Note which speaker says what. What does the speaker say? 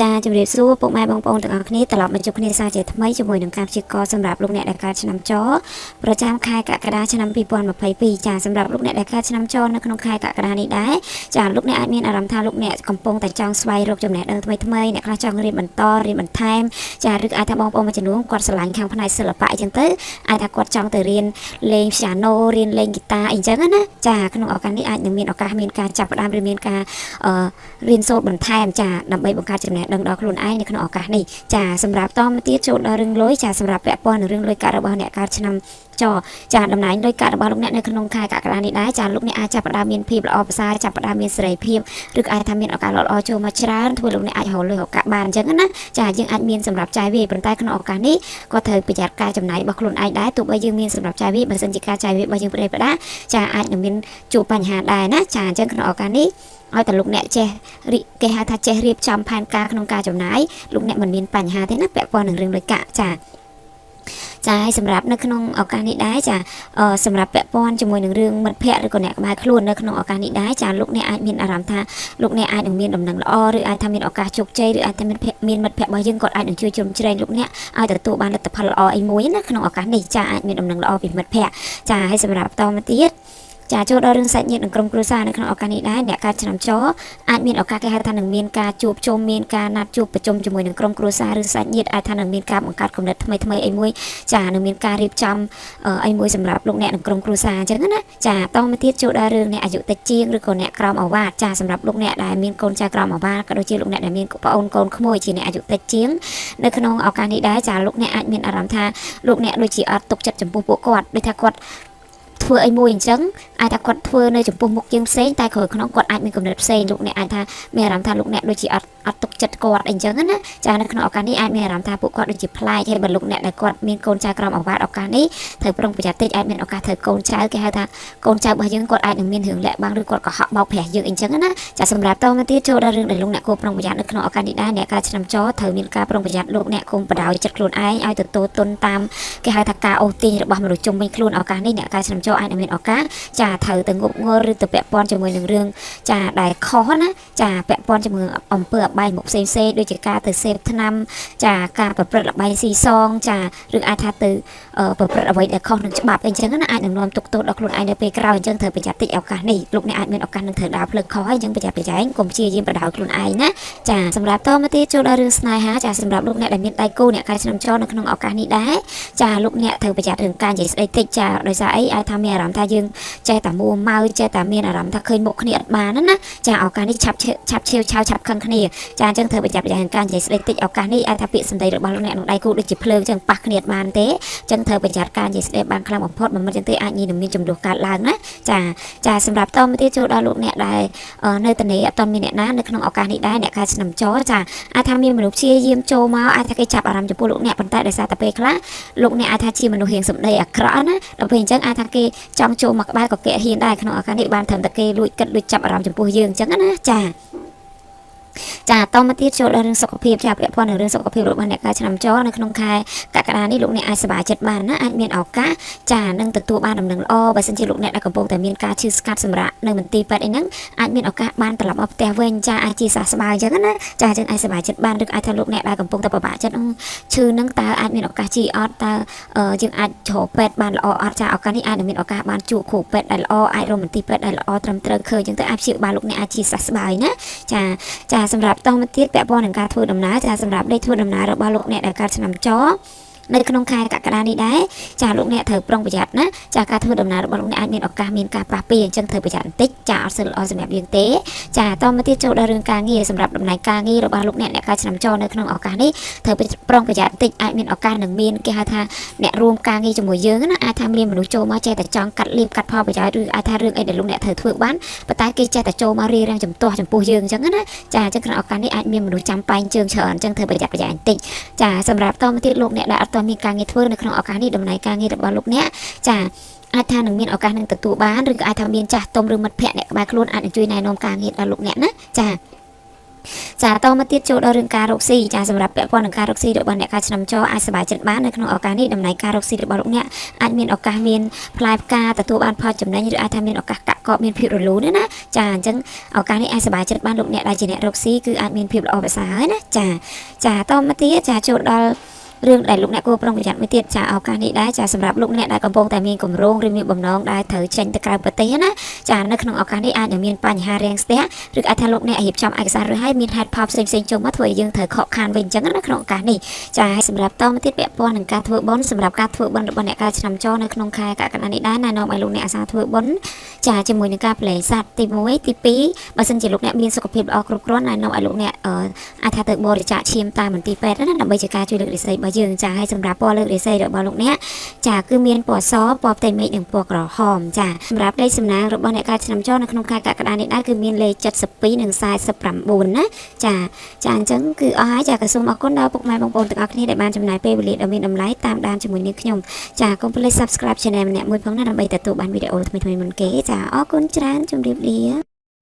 Speaker 1: ចាជំរាបសួរពុកម៉ែបងប្អូនទាំងអស់គ្នាត្រឡប់មកជួបគ្នាសាជាថ្មីជាមួយនឹងការព្យាករណ៍សម្រាប់លោកអ្នកដែលកើតឆ្នាំចប្រចាំខែកក្កដាឆ្នាំ2022ចាសម្រាប់លោកអ្នកដែលកើតឆ្នាំចនៅក្នុងខែកក្កដានេះដែរចាលោកអ្នកអាចមានអារម្មណ៍ថាលោកអ្នកកំពុងតែចង់ស្វែងរកចំណេះដឹងថ្មីថ្មីអ្នកខ្លះចង់រៀនបន្តរៀនបន្ថែមចាឬអាចថាបងប្អូនមួយចំនួនគាត់ស្រឡាញ់ខាងផ្នែកសិល្បៈអញ្ចឹងទៅអាចថាគាត់ចង់ទៅរៀនលេងព្យ៉ាណូរៀនលេងហ្គីតាអីចឹងណាចាក្នុងឱកាសនេះអាចនឹងមានឱកាសមានការចាប់ផ្ដើមឬមានការអឺរៀនសូត្របន្ថែមចាដើម្បីបង្កើតចំណេះដឹងដល់ខ្លួនឯងនៅក្នុងឱកាសនេះចាសម្រាប់តមកទៀតចូលដល់រឿងលុយចាសម្រាប់ពាក់ព័ន្ធនឹងរឿងលុយកាក់របស់អ្នកកើតឆ្នាំ ចចាតំណែងលុយកាក់របស់លោកអ្នកនៅក្នុងខែកក្កដានេះដែរចាលោកអ្នកអាចចាប់ផ្ដើមមានភាពល្អប្រសើរចាប់ផ្ដើមមានសេរីភាពឬក៏អាចថាមានឱកាសល្អៗចូលមកច្រើនធ្វើលោកអ្នកអាចរកលុយឱកាសបានអញ្ចឹងណាចាយើងអាចមានសម្រាប់ចាយវាប៉ុន្តែក្នុងឱកាសនេះក៏ត្រូវប្រយ័ត្នការចំណាយរបស់ខ្លួនឯងដែរទោះបីយើងមានសម្រាប់ចាយវាបើសិនជាការចាយវារបស់យើងប្រេប្រដាចាអាចនឹងមានជួបបញ្ហាដែរណាចាអញ្ចឹងក្នុងឱកាសនេះឲ្យតែលោកអ្នកចេះរីគេហៅថាចេះរៀបចំផែនការក្នុងការចំណាយលោកអ្នកមិនមានបញ្ហាទេណាពាក់ព័ន្ធនឹងរឿងលុយកាក់ចា ចាហើយសម្រាប់នៅក្នុងឱកាសនេះដែរចាសម្រាប់ពាក់ព័ន្ធជាមួយនឹងរឿងមិត្តភ័ក្តិឬក៏អ្នកក្បែរខ្លួននៅក្នុងឱកាសនេះដែរចាលោកអ្នកអាចមានអារម្មណ៍ថាលោកអ្នកអាចនឹងមានដំណឹងល្អឬអាចថាមានឱកាសជោគជ័យឬអាចថាមានមានមិត្តភ័ក្តិរបស់យើងគាត់អាចនឹងជួយជ្រោមជ្រែងលោកអ្នកឲ្យទទួលបានលទ្ធផលល្អអីមួយណាក្នុងឱកាសនេះចាអាចមានដំណឹងល្អពីមិត្តភ័ក្តិចាហើយសម្រាប់តមកទៀត ចាចូលដល់រឿងសាច់ញាតិនិងក្រុមគ្រួសារនៅក្នុងឱកាសនេះដែរអ្នកកើតឆ្នាំចអាចមានឱកាសគេហៅថានឹងមានការជួបជុំមានការណាត់ជួបប្រជុំជាមួយនឹងក្រុមគ្រួសារឬសាច់ញាតិអាចថានឹងមានការបង្កើតគំនិតថ្មីថ្មីអីមួយចានឹងមានការរៀបចំអីមួយសម្រាប់លោកអ្នកនិងក្រុមគ្រួសារអញ្ចឹងណាចាតមកទៀតចូលដល់រឿងអ្នកអាយុតិចជាងឬក៏អ្នកក្រោមអាវ៉ាតចាសម្រាប់លោកអ្នកដែលមានកូនចៅក្រោមអាវ៉ាតក៏ដូចជាលោកអ្នកដែលមានប្អូនកូនក្មួយជាអ្នកអាយុតិចជាងនៅក្នុងឱកាសនេះដែរចាលោកអ្នកអាចមានអារម្មណ៍ថាលោកអ្នកដូចជាអត់ទុកចិត្តចំពោះពួកគាត់ដូចថាគាត់ ធ្វើអីមួយអញ្ចឹងអាចថាគាត់ធ្វើនៅចំពោះមុខជាងផ្សេងតែក្រោយក្នុងគាត់អាចមានគំនិតផ្សេងលោកអ្នកអាចថាមានអារម្មណ៍ថាលោកអ្នកដូចជាអត់ អត់ទុកចិត្តគាត់អីចឹងណាចានៅក្នុងឱកាសនេះអាចមានអារម្មណ៍ថាពួកគាត់ដូចជាប្លែកហើយបើលោកអ្នកដែលគាត់មានកូនចៅក្រមអាវ៉ាតឱកាសនេះត្រូវប្រុងប្រយ័ត្នតិចអាចមានឱកាសត្រូវកូនចៅគេហៅថាកូនចៅរបស់យើងគាត់អាចនឹងមានរឿងលាក់បាំងឬគាត់កុហកបោកប្រាស់យើងអីចឹងណាចាសម្រាប់តមកទៀតចូលដល់រឿងដែលលោកអ្នកគួរប្រុងប្រយ័ត្ននៅក្នុងឱកាសនេះដែរអ្នកការឆ្នាំចត្រូវមានការប្រុងប្រយ័ត្នលោកអ្នកគុំបដ ாய் ចិត្តខ្លួនឯងឲ្យទទួលទុនតាមគេហៅថាការអូសទាញរបស់មនុស្សជុំវិញខ្លួនឱកាសនេះអ្នកការឆ្នាំចអាចនឹងមានឱកាសចាត្រូវទៅងប់ងល់ឬទៅពាក់ព័ន្ធជាមួយនឹងរឿងចាដែលខុសណាចាពាក់ព័ន្ធជាមួយអំពើអបាយមុខផ្សេងផ្សេងដូចជាការទៅសេពឆ្នាំចាការប្រព្រឹត្តល្បែងស៊ីសងចាឬអាចថាទៅប្រព្រឹត្តអ្វីដែលខុសនឹងច្បាប់អីចឹងណាអាចនឹងនាំទុកទោសដល់ខ្លួនឯងនៅពេលក្រោយអញ្ចឹងត្រូវប្រយ័ត្នតិចឱកាសនេះលោកអ្នកអាចមានឱកាសនឹងត្រូវដើរផ្លូវខុសហើយអញ្ចឹងប្រយ័ត្នប្រយែងកុំព្យាយាមបដៅខ្លួនឯងណាចាសម្រាប់តមកទៀតចូលដល់រឿងស្នេហាចាសម្រាប់លោកអ្នកដែលមានដៃគូអ្នកកាយឆ្នាំចរនៅក្នុងឱកាសនេះដែរចាលោកអ្នកត្រូវប្រយ័ត្នរឿងការនិយាយស្ដីតិចចាដោយសារអីអាចថាមានអារម្មណ៍ថាយើងចេះតែមួម៉ៅចេះតែមានអារម្មណ៍ថាឃើញមុខគ្នាអត់បានណាចាឱកាសនេះឆាប់ឆាប់ឈាវឆាវឆាប់ខឹងគ្នាចាអញ្ចឹងត្រូវប្រយ័ត្នប្រយែងការនិយាយស្ដីតិចឱកាសនេះអាចថាពាក្យសម្ដីរបស់លោកអ្នកនឹងដៃគូដូចជាភ្លើងអញ្ចឹងប៉ះគ្នាអត់បានទេអញ្ចឹងត្រូវប្រយ័ត្នការនិយាយស្ដីបានខ្លាំងបំផុតមិនមិនអញ្ចឹងទេអាចញីនឹងមានចំនួនកើតឡើងណាចាចាសម្រាប់តមកទៀតចូលដល់លោកអ្នកដែលនៅតនេអត់មានអ្នកណានៅក្នុងឱកាសនេះដែរអ្នកការឆ្នាំចចាអាចថាមានមនុស្សព្យាយាមចូលមកអាចថាគេចាប់អារម្មណ៍ចំពោះលោកអ្នកប៉ុន្តែដោយសារតែពេលខ្លះលោកអ្នកអាចថាជាមនុស្សរៀងសម្ដីអាក្រក់ណាដល់ពេលអញ្ចឹងអាចថាគេចង់ចូលមកក្បែរក៏គេហ៊ានដែរក្នុងឱកាសនេះបានត្រឹមតែគេលួចគិតលួចចាប់អារម្មណ៍ចំពោះយើងអញ្ចឹងណាចា ចាតមកទៀតចូលដល់រឿងសុខភាពចាពាក់ព័ន្ធនឹងរឿងសុខភាពរបស់អ្នកការឆ្នាំចនៅក្នុងខែកក្កដានេះលោកអ្នកអាចសប្បាយចិត្តបានណាអាចមានឱកាសចានឹងទទួលបានដំណឹងល្អបើសិនជាលោកអ្នកដែលកំពុងតែមានការឈឺស្កាត់សម្រាប់នៅមន្ទីរពេទ្យអីហ្នឹងអាចមានឱកាសបានត្រឡប់មកផ្ទះវិញចាអាចជាសះស្បើយអញ្ចឹងណាចាយើងអាចសប្បាយចិត្តបានឬអាចថាលោកអ្នកដែលកំពុងតែពិបាកចិត្តឈឺហ្នឹងតើអាចមានឱកាសជីអត់តើយើងអាចជ្រកពេទ្យបានល្អអត់ចាឱកាសនេះអាចនឹងមានឱកាសបានជួបគ្រូពេទ្យដែលល្អអាចរកមន្ទីរពេទ្យដែលល្អត្រឹមត្រូវឃើញអញ្ចឹងទៅអាចព្យាបាលលោកអ្នកអាចជាសះស្បើយណាចាចាសម្រាប់តមកទៀតពាក់ព័ន្ធនឹងការធ្វើដំណើរចាសម្រាប់លេខធ្វើដំណើររបស់លោកអ្នកដែលកើតឆ្នាំច នៅក្នុងខែកក្កដានេះដែរចាលោកអ្នកត្រូវប្រុងប្រយ័ត្នណាចាការធ្វើដំណើររបស់លោកអ្នកអាចមានឱកាសមានការប៉ះពាល់អញ្ចឹងត្រូវប្រយ័ត្នបន្តិចចាអត់សិលល្អសម្រាប់យើងទេចាតមកទៀតចូលដល់រឿងការងារសម្រាប់ដំណើរការងាររបស់លោកអ្នកអ្នកការឆ្នាំចនៅក្នុងឱកាសនេះត្រូវប្រុងប្រយ័ត្នបន្តិចអាចមានឱកាសនឹងមានគេហៅថាអ្នករួមការងារជាមួយយើងណាអាចថាមានមនុស្សចូលមកចេះតែចង់កាត់លៀបកាត់ផលប្រយោជន៍ឬអាចថារឿងអីដែលលោកអ្នកត្រូវធ្វើបានប៉ុន្តែគេចេះតែចូលមករៀបរៀងចំទាស់ចំពោះយើងអញ្ចឹងណាចាអញ្ចឹងក្នុងឱកាសនេះអាចមានមនុស្សចាំប៉ែងជើងច្រើនអញ្ចឹងត្រូវប្រយ័ត្នប្រយែងបន្តិចចាសម្រាប់តមកទៀតលោកអ្នកដែលអត់ទាន់មានការងារធ្វើនៅក្នុងឱកាសនេះដំណើរការងាររបស់លោកអ្នកចាអាចថានឹងមានឱកាសនឹងទទួលបានឬក៏អាចថាមានចាស់ទុំឬមិត្តភ័ក្តិអ្នកក្បែរខ្លួនអាចនឹងជួយណែនាំការងារដល់លោកអ្នកណាចាចាតមកទៀតចូលដល់រឿងការរកស៊ីចាសម្រាប់ពាក់ព័ន្ធនឹងការរកស៊ីរបស់អ្នកការឆ្នាំចអាចសប្បាយចិត្តបាននៅក្នុងឱកាសនេះតំណែងការរកស៊ីរបស់លោកអ្នកអាចមានឱកាសមានផ្លែផ្កាទទួលបានផលចំណេញឬអាចថាមានឱកាសកាក់កបមានភាពរលូនណាចាអញ្ចឹងឱកាសនេះអាចសប្បាយចិត្តបានលោកអ្នកដែលជាអ្នករកស៊ីគឺអាចមានភាពល្អប្រសើរហើយណាចាចាតមកទៀតចាចូលដល់ រឿងដែលលោកអ្នកគួរប្រុងប្រយ័ត្នមួយទៀតចាឱកាសនេះដែរចាសម្រាប់លោកអ្នកដែលកំពុងតែមានគម្រោងឬមានបំណងដែលត្រូវចេញទៅក្រៅប្រទេសណាចានៅក្នុងឱកាសនេះអាចនឹងមានបញ្ហារាំងស្ទះឬអាចថាលោកអ្នករៀបចំឯកសារឬឲ្យមានហេតុផលផ្សេងៗចូលមកធ្វើឲ្យយើងត្រូវខកខានវិញអញ្ចឹងណាក្នុងឱកាសនេះចាហើយសម្រាប់តមកទៀតពាក់ព័ន្ធនឹងការធ្វើបុណ្យសម្រាប់ការធ្វើបុណ្យរបស់អ្នកការឆ្នាំចនៅក្នុងខែកក្កដានេះដែរណែនាំឲ្យលោកអ្នកអាសាធ្វើបុណ្យ ចាជាមួយនឹងការប្រឡែងសัตว์ទី1ទី2បើសិនជាលោកអ្នកមានសុខភាពល្អគ្រប់គ្រាន់ណែនាំឲ្យលោកអ្នកអឺអាចថាទៅបរិច្ចាគឈាមតាមមន្ទីរពេទ្យណាដើម្បីជាការជួយលើករាសីរបស់យើងចាហើយសម្រាប់ពណ៌លើករាសីរបស់លោកអ្នកចាគឺមានពណ៌សពណ៌ផ្ទៃមេឃនិងពណ៌ក្រហមចាសម្រាប់លេខសំណាងរបស់អ្នកការឆ្នាំចនៅក្នុងខែកក្កដានេះដែរគឺមានលេខ72និង49ណាចាចាអញ្ចឹងគឺអស់ហើយចាក៏សូមអរគុណដល់ពុកម៉ែបងប្អូនទាំងអស់គ្នាដែលបានចំណាយពេលវេលាដ៏មានតម្លៃតាមដានជាមួយនាងខ្ញុំចាកុំភ្លេច Subscribe Channel ម្នាក់មួយផងណាដើម្បីទទួលបានវីដេអូថ្មីៗមុនគេចាអរគុណច្រើនជម្រាបលា